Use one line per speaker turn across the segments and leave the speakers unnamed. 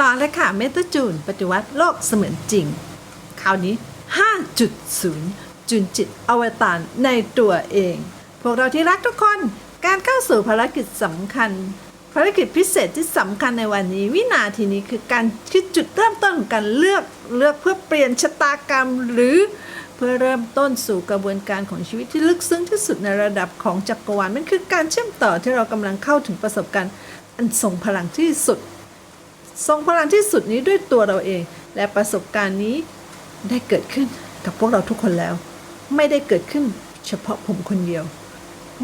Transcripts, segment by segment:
ต่อเลยค่ะเมตาจูนปฏิวัติโลกเสมือนจริง คราวนี้ 5.0 จุนจิตอวตารในตัวเอง พวกเราที่รักทุกคนการเข้าสู่ภารกิจสำคัญ ภารกิจพิเศษที่สำคัญในวันนี้ วินาทีนี้คือการคือจุดเริ่มต้นของการเลือกเลือกเพื่อเปลี่ยนชะตากรรมหรือเพื่อเริ่มต้นสู่กระบวนการของชีวิตที่ลึกซึ้งที่สุดในระดับของจักรวาลมันคือการเชื่อมต่อที่เรากำลังเข้าถึงประสบการณ์อันทรงพลังที่สุด ทรงพลังที่สุดนี้ด้วยตัวเราเอง และประสบการณ์นี้ได้เกิดขึ้นกับพวกเราทุกคนแล้ว ไม่ได้เกิดขึ้นเฉพาะผมคนเดียว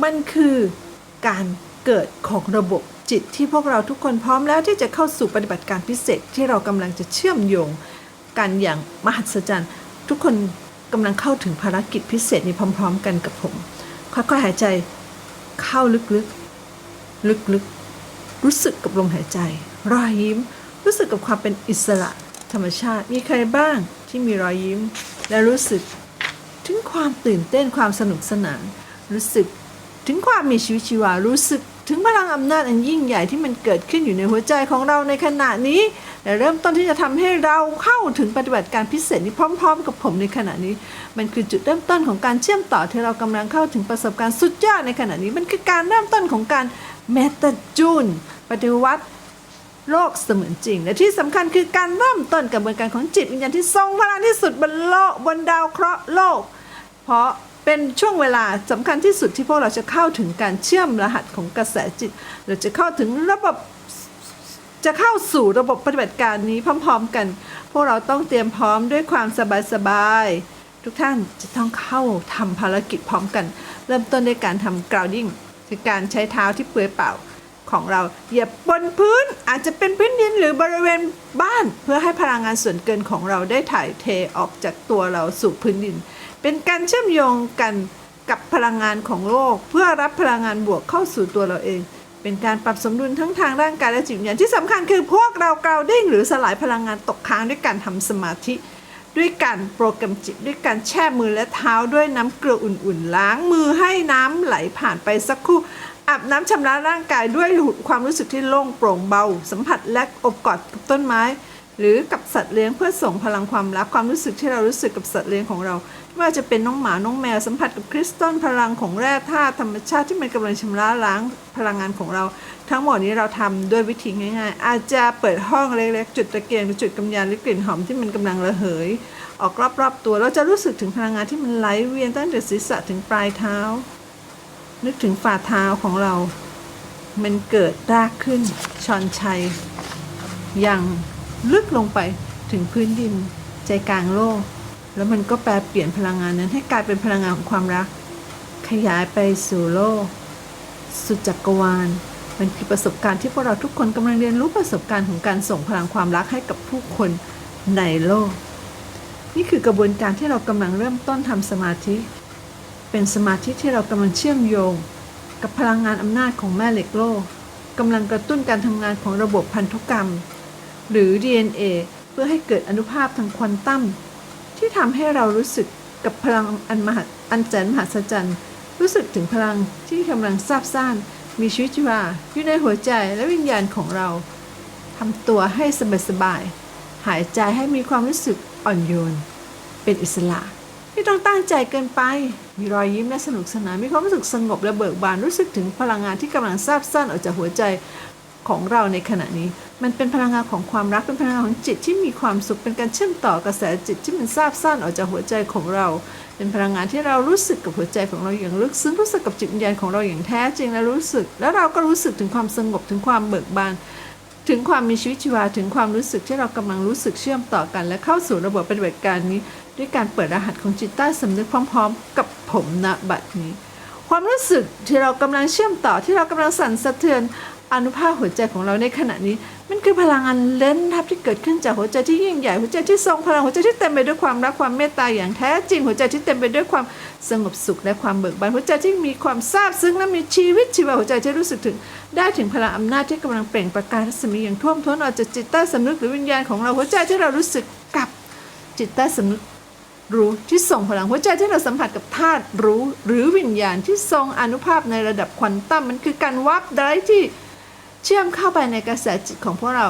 มันคือการเกิดของระบบจิตที่พวกเราทุกคนพร้อมแล้วที่จะเข้าสู่ปฏิบัติการพิเศษที่เรากำลังจะเชื่อมโยงกันอย่างมหัศจรรย์ ทุกคนกำลังเข้าถึงภารกิจพิเศษนี้พร้อม ๆ กันกับผม ค่อยๆหายใจเข้าลึกๆ ลึกๆ รู้สึกกับลมหายใจ รอยยิ้ม รู้สึกกับความเป็นอิสระธรรมชาติ มีใครบ้างที่มีรอยยิ้ม และรู้สึกถึงความตื่นเต้นความสนุกสนาน รู้สึกถึงความมีชีวิตชีวา รู้สึกถึงพลังอำนาจอันยิ่งใหญ่ที่มันเกิดขึ้นอยู่ในหัวใจของเราในขณะนี้ และเริ่มต้นที่จะทำให้เราเข้าถึงปฏิบัติการพิเศษนี้พร้อม ๆ กับผมในขณะนี้ มันคือจุดเริ่มต้นของการเชื่อมต่อที่เรากำลังเข้าถึงประสบการณ์สุดยอดในขณะนี้ มันคือการเริ่มต้นของการเมตาจูนปฏิวัติ โลกเสมือนจริง และที่สำคัญคือการเริ่มต้นกระบวนการของจิตวิญญาณที่ทรงพลังที่สุดบนโลกบนดาวเคราะห์โลก เพราะเป็นช่วงเวลาสำคัญที่สุดที่พวกเราจะเข้าถึงการเชื่อมรหัสของกระแสจิตเราจะเข้าถึงระบบจะเข้าสู่ระบบปฏิบัติการนี้พร้อม ๆ กัน พวกเราต้องเตรียมพร้อมด้วยความสบายๆทุกท่านจะต้องเข้าทำภารกิจพร้อมกัน เริ่มต้นด้วยการทำ grounding คือการใช้เท้าที่เปลือยเปล่า ของเราเหยียบบนพื้นอาจจะเป็นพื้นดินหรือบริเวณบ้าน เพื่อให้พลังงานส่วนเกินของเราได้ถ่ายเทออกจากตัวเราสู่พื้นดิน เป็นการเชื่อมโยงกันกับพลังงานของโลก เพื่อรับพลังงานบวกเข้าสู่ตัวเราเอง เป็นการปรับสมดุลทั้งทางร่างกายและจิตวิญญาณที่สำคัญคือพวกเรากราวดิ้งหรือสลายพลังงานตกค้างด้วยการทำสมาธิด้วยการโปรแกรมจิตด้วยการแช่มือและเท้าด้วยน้ำเกลืออุ่นๆ ล้างมือให้น้ำไหลผ่านไปสักครู่ อาบน้ำชำระร่างกายด้วยความรู้สึกที่โล่งโปร่งเบา สัมผัสและอบกอดกับต้นไม้ หรือกับสัตว์เลี้ยงเพื่อส่งพลังความรักความรู้สึกที่เรารู้สึกกับสัตว์เลี้ยงของเราไม่ว่าจะเป็นน้องหมาน้องแมวสัมผัสกับคริสตัลพลังของแร่ธาตุธรรมชาติที่มันกำลังชำระล้างพลังงานของเรา ทั้งหมดนี้เราทำด้วยวิธีง่าย ๆ อาจจะเปิดห้องเล็กๆจุดตะเกียงหรือจุดกำยานหรือกลิ่นหอมที่มันกำลังระเหย ออกรอบๆตัวเราจะรู้สึกถึงพลังงานที่มันไหลเวียนตั้งแต่ศีรษะถึงปลายเท้า นึกถึงฝ่าเท้าของเรา มันเกิดรากขึ้นชอนชัย อย่างลึกลงไปถึงพื้นดินใจกลางโลก แล้วมันก็แปลเปลี่ยนพลังงานนั้นให้กลายเป็นพลังงานของความรัก ขยายไปสู่โลก สุดจักรวาล มันคือประสบการณ์ที่พวกเราทุกคนกำลังเรียนรู้ประสบการณ์ของการส่งพลังความรักให้กับผู้คนในโลก นี่คือกระบวนการที่เรากำลังเริ่มต้นทำสมาธิ เป็นสมาธิที่เรากำลังเชื่อมโยง กับพลังงานอำนาจของแม่เหล็กโลกกำลังกระตุ้นการทำงานของระบบพันธุกรรม หรือ DNA เพื่อให้เกิดอนุภาพทางควอนตัมที่ทำให้เรารู้สึกกับพลังอันมหัศอันแสนมหัศจรรย์ รู้สึกถึงพลังที่กำลังซาบซ่าน มีชีวิตชีวาอยู่ในหัวใจและวิญญาณของเราทำตัวให้สบายๆหายใจให้มีความรู้สึกอ่อนโยน เป็นอิสระ ไม่ต้องตั้งใจเกินไป มีรอยยิ้มและสนุกสนาน มีความรู้สึกสงบและเบิกบาน รู้สึกถึงพลังงานที่กำลังซาบซ่านออกจากหัวใจของเราในขณะนี้ มันเป็นพลังงานของความรัก เป็นพลังงานของจิตที่มีความสุข เป็นการเชื่อมต่อกระแสจิตที่มันซาบซ่านออกจากหัวใจของเรา เป็นพลังงานที่เรารู้สึกกับหัวใจของเราอย่างลึกซึ้ง รู้สึกกับจิตวิญญาณของเราอย่างแท้จริงและรู้สึก แล้วเราก็รู้สึกถึงความสงบ ถึงความเบิกบานถึงความมีชีวิตชีวาถึงความรู้สึกที่เรากำลังรู้สึกเชื่อมต่อกัน และเข้าสู่ระบบปฏิบัติการนี้ ด้วยการเปิดรหัสของจิตใต้สำนึกพร้อม ๆ กับผมณบัดนี้ ความรู้สึกที่เรากำลังเชื่อมต่อที่เรากำลังสั่นสะเทือนอนุภาคหัวใจของเราในขณะนี้ มันคือพลังงานเล่นทับที่เกิดขึ้นจากหัวใจที่ยิ่งใหญ่หัวใจที่ทรงพลังหัวใจที่เต็มไปด้วยความรักความเมตตาอย่างแท้จริงหัวใจที่เต็มไปด้วยความสงบสุขและความเบิกบานหัวใจที่มีความซาบซึ้งและมีชีวิตชีวาหัวใจที่รู้สึกถึง ได้ถึงพลังอำนาจที่กำลังเปล่งประกายรัศมีอย่างท่วมท้นออกจากจิตใต้สำนึกหรือวิญญาณของเราหัวใจที่เรารู้สึกกับจิตใต้สำนึก รู้ที่ส่งพลังหัวใจที่เราสัมผัสกับธาตุรู้ หรือวิญญาณที่ทรงอนุภาพในระดับควอนตัมมันคือการวับได้ที่เชื่อมเข้าไปในกระแสจิตของพวกเรา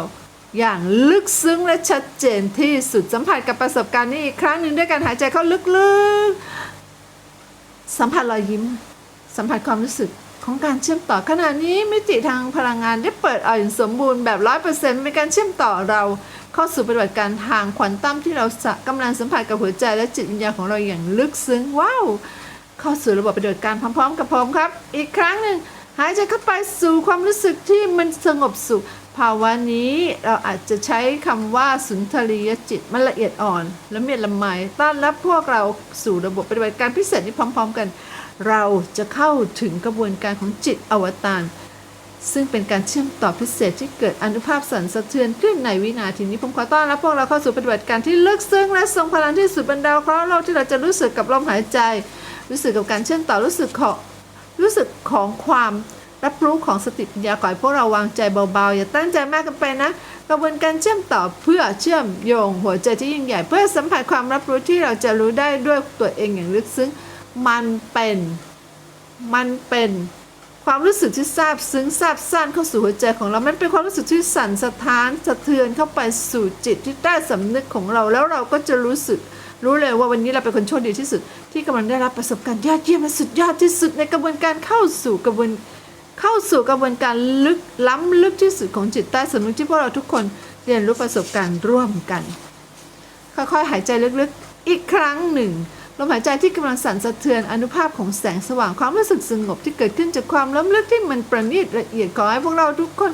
อย่างลึกซึ้งและชัดเจนที่สุดสัมผัสกับประสบการณ์นี้อีกครั้งหนึ่งด้วยการหายใจเข้าลึกๆ สัมผัสรอยยิ้ม สัมผัสความรู้สึก ของการเชื่อมต่อขณะนี้มิติทางพลังงานได้เปิดออกอย่างสมบูรณ์แบบร้อยเปอร์เซ็นต์เป็นการเชื่อมต่อเราเข้าสู่ปฏิบัติการทางควอนตัมที่เราสะกำลังสัมผัสกับหัวใจและจิตวิญญาณของเราอย่างลึกซึ้งว้าวเข้าสู่ระบบปฏิบัติการพร้อมๆ กับผมครับ อีกครั้งหนึ่งหายใจเข้าไปสู่ความรู้สึกที่มันสงบสุข ภาวะนี้เราอาจจะใช้คำว่าสุนทรียจิตมันละเอียดอ่อน และเมียดละไมต้อนรับพวกเราสู่ระบบปฏิบัติการพิเศษนี้พร้อม ๆ กัน เราจะเข้าถึงกระบวนการของจิตอวตารซึ่งเป็นการเชื่อมต่อพิเศษที่เกิดอนุภาพสั่นสะเทือนขึ้นในวินาทีนี้ ผมขอต้อนรับพวกเราเข้าสู่ปฏิบัติการที่ลึกซึ้งและทรงพลังที่สุดบรรดาเคราะห์โลกที่เราจะรู้สึกกับลมหายใจ รู้สึกกับการเชื่อมต่อรู้สึกของรู้สึกของความรับรู้ของสติปัญญาขอให้พวกเราวางใจเบาๆ อย่าตั้งใจมากเกันไปนะ กระบวนการเชื่อมต่อเพื่อเชื่อมโยงหัวใจที่ยิ่งใหญ่ เพื่อสัมผัสความรับรู้ที่เราจะรู้ได้ด้วยตัวเองอย่างลึกซึ้ง มันเป็น มันเป็นความรู้สึกที่ซาบซึ้งซาบซ่านเข้าสู่หัวใจของเรา มันเป็นความรู้สึกที่สั่นสะท้านสะเทือนเข้าไปสู่จิตที่ใต้สำนึกของเรา แล้วเราก็จะรู้สึก รู้เลยว่าวันนี้เราเป็นคนโชคดีที่สุด ที่กำลังได้รับประสบการณ์ยอดเยี่ยมและสุดยอดที่สุดในกระบวนการเข้าสู่กระบวนเข้าสู่กระบวนการลึกล้ำลึกที่สุดของจิตใต้สำนึกที่พวกเราทุกคนเรียนรู้ประสบการณ์ร่วมกัน ค่อยๆหายใจลึกๆ อีกครั้งหนึ่ง ลมหายใจที่กำลังสั่นสะเทือนอนุภาพของแสงสว่างความรู้สึกสงบที่เกิดขึ้นจากความล้ำลึกที่มันประณีตละเอียดขอให้พวกเราทุกคน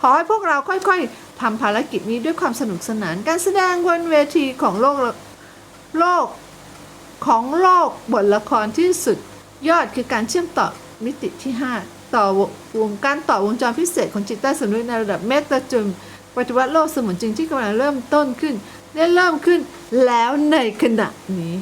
ขอให้พวกเราค่อยๆทำภารกิจนี้ด้วยความสนุกสนานการแสดงบนเวทีของโลกโลกของโลกบทละครที่สุดยอดคือการเชื่อมต่อมิติที่ 5 ต่อวงการต่อวงจรพิเศษของจิตใต้สำนึกในระดับเมตาจุลปฏิวัติโลกเสมือนจริงที่กำลังเริ่มต้นขึ้นได้เริ่มขึ้นแล้วในขณะนี้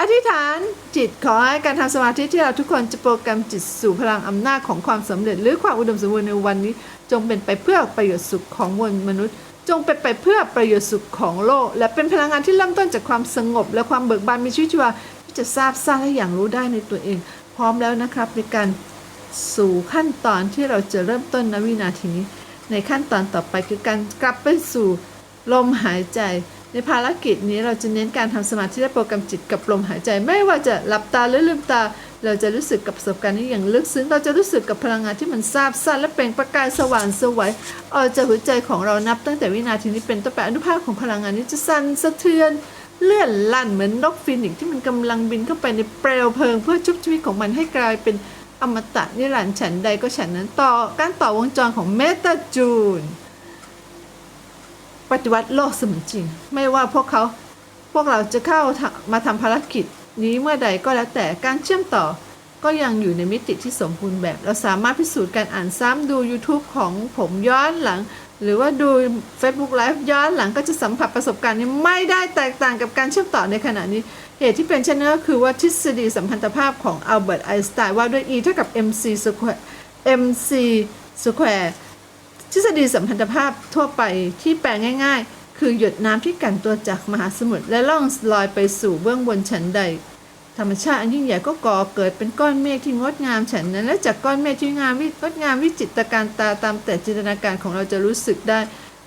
อธิษฐานจิตขอให้การทำสมาธิที่เราทุกคนจะโปรแกรมจิตสู่พลังอำนาจของความสำเร็จ หรือความอุดมสมบูรณ์ในวันนี้ จงเป็นไปเพื่อประโยชน์สุขของมวลมนุษย์ จงเป็นไปเพื่อประโยชน์สุขของโลก และเป็นพลังงานที่เริ่มต้นจากความสงบ และความเบิกบานมีชีวิตชีวาที่จะทราบสร้างและอย่างรู้ได้ในตัวเอง พร้อมแล้วนะครับในการสู่ขั้นตอนที่เราจะเริ่มต้นณวินาทีนี้ ในขั้นตอนต่อไปคือการกลับไปสู่ลมหายใจ ในภารกิจนี้เราจะเน้นการทำสมาธิและโปรแกรมจิตกับลมหายใจ ไม่ว่าจะหลับตาหรือลืมตา เราจะรู้สึกกับประสบการณ์นี้อย่างลึกซึ้งเราจะรู้สึกกับพลังงานที่มันซาบซ่านและเปล่งประกายสว่างสวยออกจากหัวใจของเรานับ ตั้งแต่วินาทีนี้เป็นต้นไปอนุภาคของพลังงานนี้จะสั่นสะเทือนเลื่อนลั่นเหมือนนกฟินิกซ์ที่มันกำลังบินเข้าไปในเปลวเพลิง เพื่อชุบชีวิตของมันให้กลายเป็นอมตะนิรันดร์ฉันใดก็ฉันนั้นต่อการต่อวงจรของเมตาจูน ปฏิวัติโลกเสมือนจริง ไม่ว่าพวกเขาพวกเราจะเข้ามาทำภารกิจนี้เมื่อใดก็แล้วแต่การเชื่อมต่อ ก็ยังอยู่ในมิติที่สมบูรณ์แบบ เราสามารถพิสูจน์การอ่านซ้ำดู YouTube ของผมย้อนหลัง หรือว่าดู Facebook Live ย้อนหลังก็จะสัมผัสประสบการณ์นี้ไม่ได้แตกต่างกับการเชื่อมต่อในขณะนี้ เหตุที่เป็นเช่นนั้นก็คือว่าทฤษฎีสัมพันธภาพของอัลเบิร์ตไอน์สไตน์ว่าด้วย E เท่ากับ mc square mc square ทฤษฎีสัมพันธภาพทั่วไปที่แปลง่าย ๆ คือหยดน้ำที่กันตัวจากมหาสมุทรและล่องลอยไปสู่เบื้องบนชั้นใด ธรรมชาติอันยิ่งใหญ่ก็ก่อเกิดเป็นก้อนเมฆที่งดงามฉันนั้น และจากก้อนเมฆที่งามวิงดงามวิจิตรการตาตามแต่จินตนาการของเราจะรู้สึกได้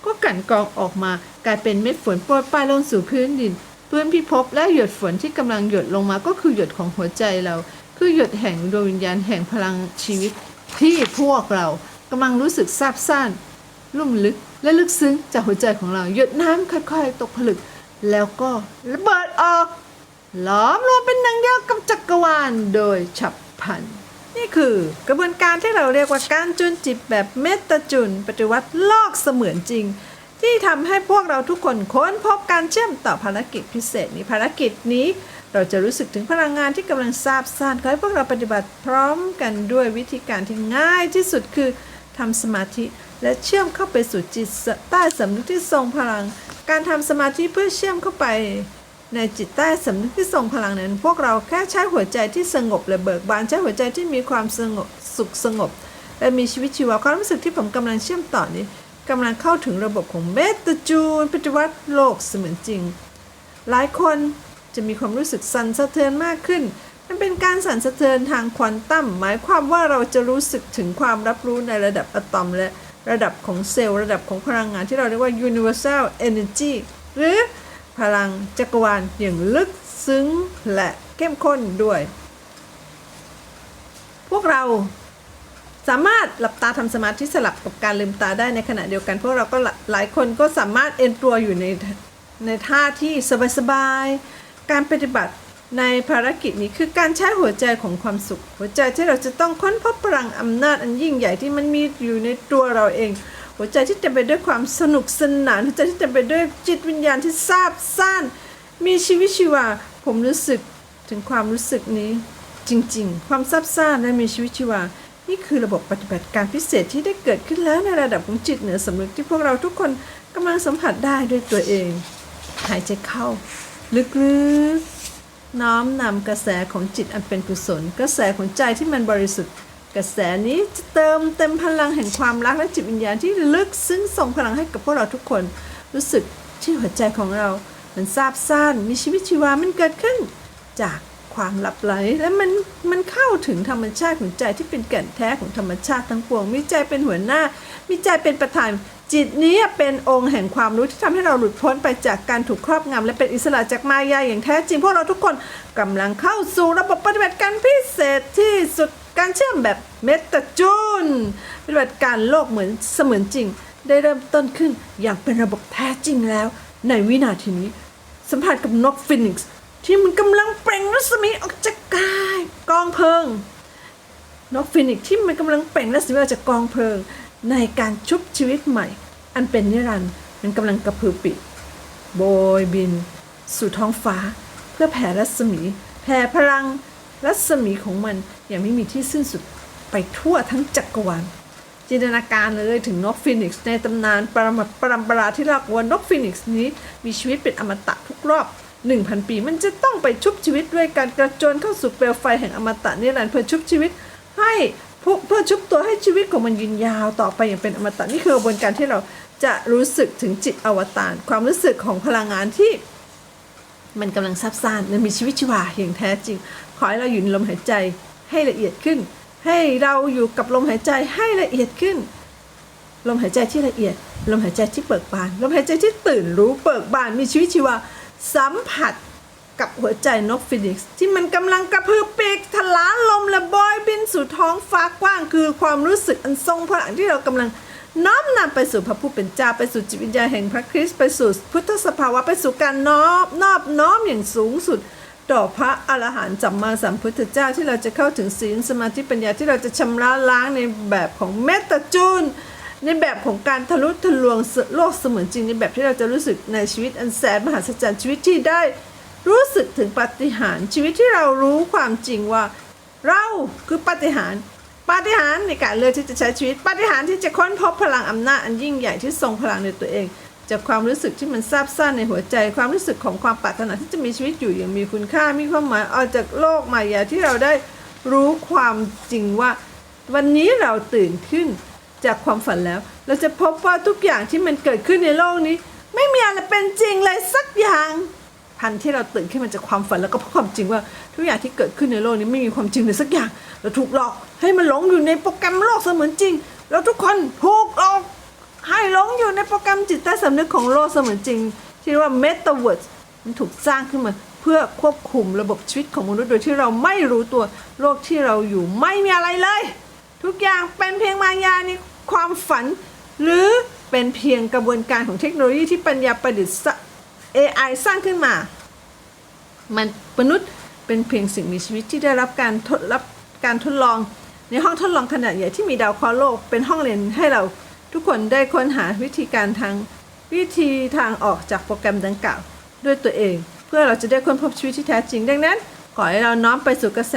ก็กลั่นกรองออกมากลายเป็นเม็ดฝนโปรยปลายลงสู่พื้นดินพื้นพิภพและหยดฝนที่กำลังหยดลงมาก็คือหยดของหัวใจเรา คือหยดแห่งดวงวิญญาณแห่งพลังชีวิตที่พวกเรา กำลังรู้สึกซาบซ่านลุ่มลึกและลึกซึ้งจากหัวใจของเราหยดน้ำค่อยๆ ตกผลึก แล้วก็ระเบิดออกหลอมรวมเป็นนังเดียวกับจักรวาลโดยฉับพลัน นี่คือกระบวนการที่เราเรียกว่าการจุนจิตแบบเมตาจุน ปฏิวัติโลกเสมือนจริง ที่ทำให้พวกเราทุกคนค้นพบการเชื่อมต่อภารกิจพิเศษนี้ภารกิจนี้เราจะรู้สึกถึงพลังงานที่กำลังซาบซ่านขอให้พวกเราปฏิบัติพร้อมกันด้วยวิธีการที่ง่ายที่สุดคือ ทำสมาธิ และเชื่อมเข้าไปสู่จิตใต้สำนึกที่ทรงพลัง การทำสมาธิเพื่อเชื่อมเข้าไป ในจิตใต้สำนึกที่ทรงพลังนั้น พวกเราแค่ใช้หัวใจที่สงบและเบิกบานใช้หัวใจที่มีความสงบสุขสงบ และมีชีวิตชีวาความรู้สึกที่ผมกำลังเชื่อมต่อนี้กำลังเข้าถึงระบบของเบตาจูนปฏิวัติโลกเสมือนจริง หลายคนจะมีความรู้สึกสั่นสะเทือนมากขึ้น มันเป็นการสั่นสะเทือนทางควอนตัมหมายความว่าเราจะรู้สึกถึงความรับรู้ในระดับอะตอมและระดับของเซลล์ระดับของพลังงานที่เราเรียกว่า universal energy หรือพลังจักรวาลอย่างลึกซึ้งและเข้มข้นด้วย พวกเราสามารถหลับตาทำสมาธิสลับกับการลืมตาได้ในขณะเดียวกัน พวกเราก็หลาหลายคนก็สามารถเอนตัวอยู่ในในท่าที่สบายๆ การปฏิบัติ ในภารกิจนี้คือการใช้หัวใจของความสุข หัวใจที่เราจะต้องค้นพบพลังอำนาจอันยิ่งใหญ่ที่มันมีอยู่ในตัวเราเอง หัวใจที่เต็มไปด้วยความสนุกสนานหัวใจที่เต็มไปด้วยจิตวิญญาณที่ซาบซ่าน มีชีวิตชีวา ผมรู้สึกถึงความรู้สึกนี้จริงๆ ความซาบซ่านและมีชีวิตชีวา นี่คือระบบปฏิบัติการพิเศษที่ได้เกิดขึ้นแล้วในระดับของจิตเหนือสำนึกที่พวกเราทุกคนกำลังสัมผัสได้ด้วยตัวเอง หายใจเข้า ลึกๆ น้อมนำกระแสของจิตอันเป็นกุศล กระแสของใจที่มันบริสุทธิ์ กระแสนี้จะเติมเต็มพลังแห่งความรักและจิตวิญญาณที่ลึกซึ้งส่งพลังให้กับพวกเราทุกคน รู้สึกที่หัวใจของเรา มันซาบซ่านมีชีวิตชีวามันเกิดขึ้น จากความหลับไหลและมันมันเข้าถึงธรรมชาติของใจที่เป็นแก่นแท้ของธรรมชาติทั้งปวง มีใจเป็นหัวหน้า มีใจเป็นประธาน จิตนี้เป็นองค์แห่งความรู้ที่ทำให้เราหลุดพ้นไปจากการถูกครอบงำและเป็นอิสระจากมายาอย่างแท้จริงพวกเราทุกคนกำลังเข้าสู่ระบบปฏิบัติการพิเศษที่สุดการเชื่อมแบบเมตาจูนปฏิบัติการโลกเหมือนเสมือนจริง ได้เริ่มต้นขึ้นอย่างเป็นระบบแท้จริงแล้ว ในวินาทีนี้ สัมผัสกับนกฟินิกซ์ที่มันกำลังเปล่งรัศมีออกจากกายกองเพลิงนกฟินิกซ์ที่มันกำลังเปล่งรัศมีออกจากกองเพลิง ในการชุบชีวิตใหม่ อันเป็นนิรันดร์มันกำลังกระพือปีกโบยบิน สู่ท้องฟ้า เพื่อแผ่รัศมี แผ่พลังรัศมีของมันอย่างไม่มีที่สิ้นสุดไปทั่วทั้งจักรวาลจินตนาการเลยถึงนกฟินิกซ์ในตำนานปรมาปรำปราที่ล่าว่านกฟินิกซ์นี้มีชีวิตเป็นอมตะทุกรอบ 1,000 ปีมันจะต้องไปชุบชีวิตด้วยการกระโจนเข้าสู่เปลวไฟแห่งอมตะนิรันดร์เพื่อชุบชีวิต ให้ เพื่อเพื่อชุบตัวให้ชีวิตของมันยืนยาวต่อไปอย่างเป็นอมตะนี่คือกระบวนการที่เราจะรู้สึกถึงจิตอวตารความรู้สึกของพลังงานที่มันกำลังซับซ้อนและมีชีวิตชีวาอย่างแท้จริง ขอให้เราอยู่ในลมหายใจให้ละเอียดขึ้น ให้เราอยู่กับลมหายใจให้ละเอียดขึ้น ลมหายใจที่ละเอียด ลมหายใจที่เบิกบาน ลมหายใจที่ตื่นรู้เบิกบานมีชีวิตชีวาสัมผัส กับหัวใจนกฟินิกซ์ที่มันกำลังกระพือปีกทะลาลมและบอยบินสู่ท้องฟ้ากว้าง คือความรู้สึกอันทรงพลังที่เรากำลังน้อมนำไปสู่พระผู้เป็นเจ้าไปสู่จิตวิญญาณแห่งพระคริสต์ไปสู่พุทธสภาวะไปสู่การน้อมนอบน้อมอย่างสูงสุดต่อพระอรหันต์สัมมาสัมพุทธเจ้าที่เราจะเข้าถึงศีลสมาธิปัญญาที่เราจะชำระล้างในแบบของเมตตาจูนในแบบของการทะลุทะลวงโลกเสมือนจริงในแบบที่เราจะรู้สึกในชีวิตอันแสนมหัศจรรย์ชีวิตที่ได้ รู้สึกถึงปาฏิหาริย์ชีวิตที่เรารู้ความจริงว่า เราคือปาฏิหาริย์ปาฏิหาริย์ในการเลือกที่จะใช้ชีวิตปาฏิหาริย์ที่จะค้นพบพลังอำนาจอันยิ่งใหญ่ที่ทรงพลังในตัวเอง จากความรู้สึกที่มันซาบซ่านในหัวใจ ความรู้สึกของความปรารถนาที่จะมีชีวิตอยู่อย่างมีคุณค่ามีความหมายออกจากโลกมายาที่เราได้รู้ความจริงว่า วันนี้เราตื่นขึ้นจากความฝันแล้ว เราจะพบว่าทุกอย่างที่มันเกิดขึ้นในโลกนี้ ไม่มีอะไรเป็นจริงเลยสักอย่าง พันที่เราตื่นขึ้นมาจากความฝันแล้วก็พบความจริงว่าทุกอย่างที่เกิดขึ้นในโลกนี้ไม่มีความจริงเลยสักอย่าง เราถูกหลอกให้มันหลงอยู่ในโปรแกรมโลกเสมือนจริง เราทุกคนถูกหลอกให้หลงอยู่ในโปรแกรมจิตใต้สำนึกของโลกเสมือนจริง ที่เรียกว่า Metaverse มันถูกสร้างขึ้นมาเพื่อควบคุมระบบชีวิตของมนุษย์โดยที่เราไม่รู้ตัวโลกที่เราอยู่ไม่มีอะไรเลย ทุกอย่างเป็นเพียงมายาในความฝัน หรือเป็นเพียงกระบวนการของเทคโนโลยีที่ปัญญาประดิษฐ์ AI สร้างขึ้นมา มันมนุษย์เป็นเพียงสิ่งมีชีวิตที่ได้รับการทดรับการทดลอง ในห้องทดลองขนาดใหญ่ที่มีดาวเคราะห์โลกเป็นห้องเรียนให้เราทุกคนได้ค้นหาวิธีการทางวิธีทางออกจากโปรแกรมดังกล่าว ด้วยตัวเอง เพื่อเราจะได้ค้นพบชีวิตที่แท้จริงดังนั้น ขอให้เราน้อมไปสู่กระแส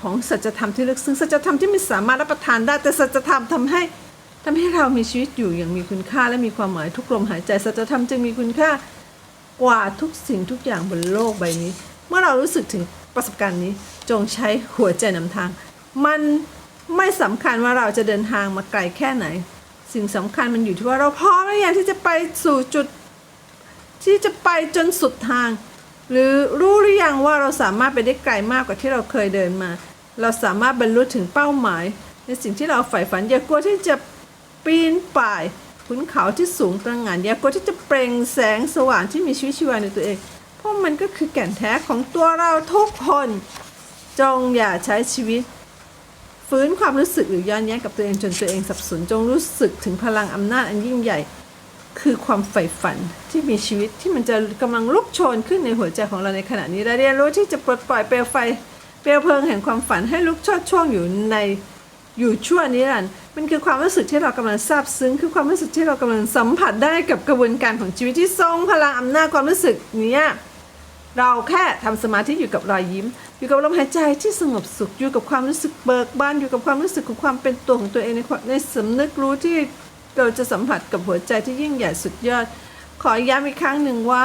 ของสัจธรรมที่ลึกซึ้งสัจธรรมที่ไม่สามารถรับประทานได้แต่สัจธรรมทำให้ทำให้เรามีชีวิตอยู่อย่างมีคุณค่าและมีความหมายทุกลมหายใจสัจธรรมจึงมีคุณค่า กว่าทุกสิ่งทุกอย่างบนโลกใบนี้ เมื่อเรารู้สึกถึงประสบการณ์นี้จงใช้หัวใจนำทาง มันไม่สำคัญว่าเราจะเดินทางมาไกลแค่ไหน สิ่งสำคัญมันอยู่ที่ว่าเราพร้อมหรือยังที่จะไปสู่จุด ที่จะไปจนสุดทาง หรือรู้หรือยังว่าเราสามารถไปได้ไกลมากกว่าที่เราเคยเดินมา เราสามารถบรรลุถึงเป้าหมาย ในสิ่งที่เราใฝ่ฝันอย่ากลัวที่จะปีนป่าย ขุนเขาที่สูงตระหง่านยากกว่าที่จะเปล่งแสงสว่างที่มีชีวิตชีวาในตัวเอง เพราะมันก็คือแก่นแท้ของตัวเราทุกคน จงอย่าใช้ชีวิตฟื้นความรู้สึกหรือย้อนแย้งกับตัวเองจนตัวเองสับสนจงรู้สึกถึงพลังอำนาจอันยิ่งใหญ่ คือความใฝ่ฝันที่มีชีวิตที่มันจะกำลังลุกโชนขึ้นในหัวใจของเราในขณะนี้และเรียนรู้ที่จะปลดปล่อยเปลวไฟเปลวเพลิงแห่งความฝันให้ลุกโชดช่วงอยู่ในอยู่ชั่วนิรันดร์ มันคือความรู้สึกที่เรากำลังซาบซึ้ง คือความรู้สึกที่เรากำลังสัมผัสได้กับกระบวนการของชีวิตที่ทรงพลังอำนาจความรู้สึกเนี้ยเราแค่ทำสมาธิอยู่กับรอยยิ้ม อยู่กับลมหายใจที่สงบสุขอยู่กับความรู้สึกเบิกบานอยู่กับความรู้สึกของความเป็นตัวของตัวเองในในสำนึกรู้ที่เราจะสัมผัสกับหัวใจที่ยิ่งใหญ่สุดยอด ขอย้ำอีกครั้งหนึ่งว่า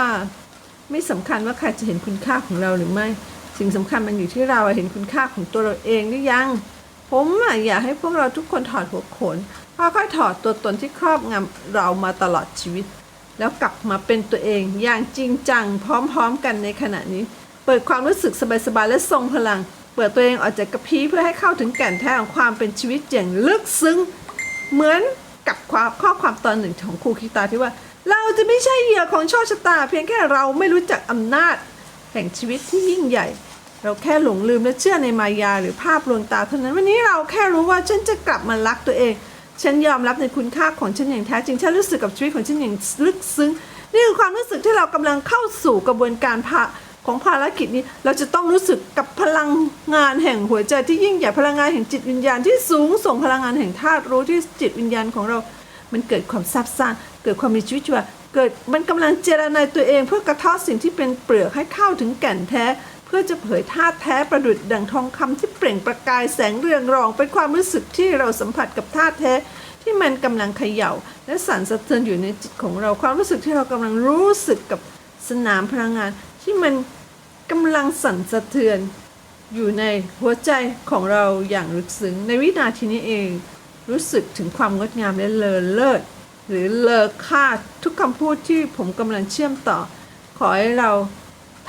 ไม่สำคัญว่าใครจะเห็นคุณค่าของเราหรือไม่ สิ่งสำคัญมันอยู่ที่เราเห็นคุณค่าของตัวเราเองหรือยัง ผมอยากให้พวกเราทุกคนถอดหัวโขนค่อยๆถอดตัวตนที่ครอบงำเรามาตลอดชีวิต แล้วกลับมาเป็นตัวเองอย่างจริงจังพร้อมๆกันในขณะนี้ เปิดความรู้สึกสบายๆและทรงพลัง เปิดตัวเองออกจากกระพี้เพื่อให้เข้าถึงแก่นแท้ของความเป็นชีวิตอย่างลึกซึ้ง เหมือนกับความข้อความตอนหนึ่งของครูคิตาที่ว่า เราจะไม่ใช่เหยื่อของโชคชะตา เพียงแค่เราไม่รู้จักอำนาจ แห่งชีวิตที่ยิ่งใหญ่ เราแค่หลงลืมและเชื่อในมายาหรือภาพลวงตาเท่านั้นวันนี้เราแค่รู้ว่าฉันจะกลับมารักตัวเอง ฉันยอมรับในคุณค่าของฉันอย่างแท้จริงฉันรู้สึกกับชีวิตของฉันอย่างลึกซึ้งนี่คือความรู้สึกที่เรากำลังเข้าสู่กระบวนการพาของภารกิจนี้เราจะต้องรู้สึกกับพลังงานแห่งหัวใจที่ยิ่งใหญ่พลังงานแห่งจิตวิญญาณที่สูงส่งพลังงานแห่งธาตุรู้ที่จิตวิญญาณของเรา มันเกิดความซาบซ่านเกิดความมีชีวิตชีวาเกิดมันกำลังเจรนายตัวเองเพื่อกระทาะสิ่งที่เป็นเปลือกให้เข้าถึงแก่นแท้ เพื่อจะเผยธาตุแท้ประดุดดังทองคำที่เปล่งประกายแสงเรืองรอง เป็นความรู้สึกที่เราสัมผัสกับธาตุแท้ที่มันกำลังเขย่า และสั่นสะเทือนอยู่ในจิตของเราความรู้สึกที่เรากำลังรู้สึกกับสนามพลังงาน ที่มันกำลังสั่นสะเทือน อยู่ในหัวใจของเราอย่างลึกซึ้งในวินาทีนี้เอง รู้สึกถึงความงดงามและเลอเลิศหรือเลอค่าทุกคำพูดที่ผมกำลังเชื่อมต่อ ขอให้เรา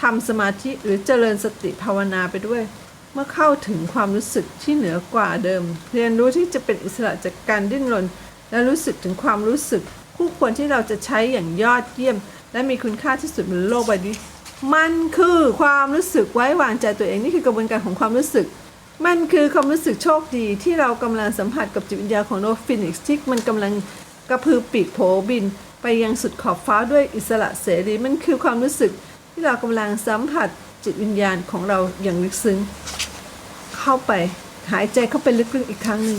ทำสมาธิหรือเจริญสติภาวนาไปด้วย เมื่อเข้าถึงความรู้สึกที่เหนือกว่าเดิม เรียนรู้ที่จะเป็นอิสระจากการดิ้นรน และรู้สึกถึงความรู้สึก คู่ควรที่เราจะใช้อย่างยอดเยี่ยม และมีคุณค่าที่สุดบนโลกใบนี้มันคือความรู้สึกไว้วางใจตัวเองนี่คือกระบวนการของความรู้สึก มันคือความรู้สึกโชคดีที่เรากำลังสัมผัสกับจิตวิญญาณของโนฟินิกซ์ที่มันกำลังกระพือปีกโผบิน ไปยังสุดขอบฟ้าด้วยอิสระเสรีมันคือความรู้สึก ที่เรากำลังสัมผัสจิตวิญญาณของเราอย่างลึกซึ้ง เข้าไปหายใจเข้าไปลึกๆอีกครั้งหนึ่ง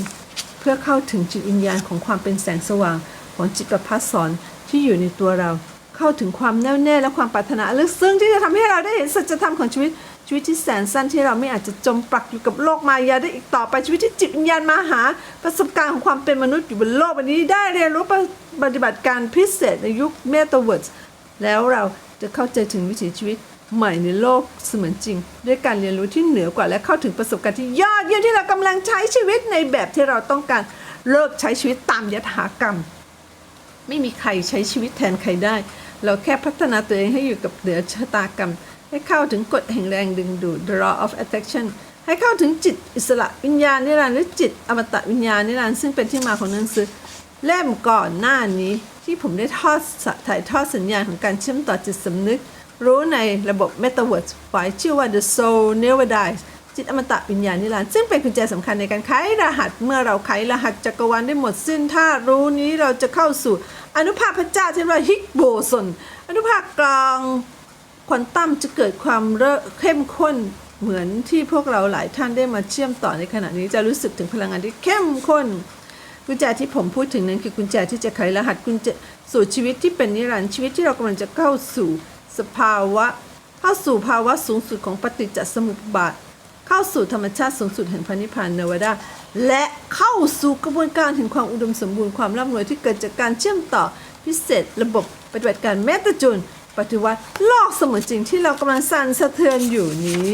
เพื่อเข้าถึงจิตวิญญาณของความเป็นแสงสว่างของจิตประพัฒสอนที่อยู่ในตัวเรา เข้าถึงความแน่วแน่และความปรารถนาลึกซึ้งที่จะทำให้เราได้เห็นสัจธรรมของชีวิตชีวิตที่แสนสั้นที่เราไม่อาจจะจมปลักอยู่กับโลกมายาได้อีกต่อไปชีวิตที่จิตวิญญาณมาหา ประสบการณ์ของความเป็นมนุษย์อยู่บนโลกใบนี้ได้เรียนรู้ปฏิบัติการพิเศษในยุคเมตาเวิร์สแล้วเรา จะเข้าใจถึงวิถีชีวิตใหม่ในโลกเสมือนจริง ด้วยการเรียนรู้ที่เหนือกว่าและเข้าถึงประสบการณ์ที่ยอดเยี่ยมที่เรากำลังใช้ชีวิตในแบบที่เราต้องการเลิกใช้ชีวิตตามยถากรรม ไม่มีใครใช้ชีวิตแทนใครได้ เราแค่พัฒนาตัวเองให้อยู่กับเหนือชะตากรรม ให้เข้าถึงกฎแห่งแรงดึงดูด the law of attraction ให้เข้าถึงจิตอิสระวิญญาณนิรันดร์หรือจิตอมตะวิญญาณนิรันดร์ซึ่งเป็นที่มาของหนังสือเล่มก่อนหน้านี้ ที่ผมได้ทอดถ่ายทอดสัญญาณของการเชื่อมต่อจิตสำนึก รู้ในระบบ Metaverse ไฟล์ชื่อว่า The Soul Never Dies จิตอมตะวิญญาณนิรันดร์ซึ่งเป็นกุญแจสำคัญในการไขรหัสเมื่อเราไขรหัสจักรวาลได้หมดสิ้นถ้ารู้นี้เราจะเข้าสู่อนุภาคพระเจ้าที่เรียกว่าฮิกโบสนอนุภาคกลางควอนตัมจะเกิดความเข้มข้นเหมือนที่พวกเราหลายท่านได้มาเชื่อมต่อในขณะนี้จะรู้สึกถึงพลังงานที่เข้มข้น กุญแจที่ผมพูดถึงนั้นคือกุญแจที่จะไขรหัสกุญแจสู่ชีวิตที่เป็นนิรันดร์ชีวิตที่เรากำลังจะเข้าสู่สภาวะ เข้าสู่ภาวะสูงสุดของปฏิจจสมุปบาท เข้าสู่ธรรมชาติสูงสุดแห่งพระนิพพานเนวดาและเข้าสู่กระบวนการแห่งความอุดมสมบูรณ์ความร่ำรวยที่เกิดจากการเชื่อมต่อพิเศษ ระบบปฏิบัติการแมตจุนปฏิวัติโลกเสมือนจริงที่เรากำลังสั่นสะเทือนอยู่นี้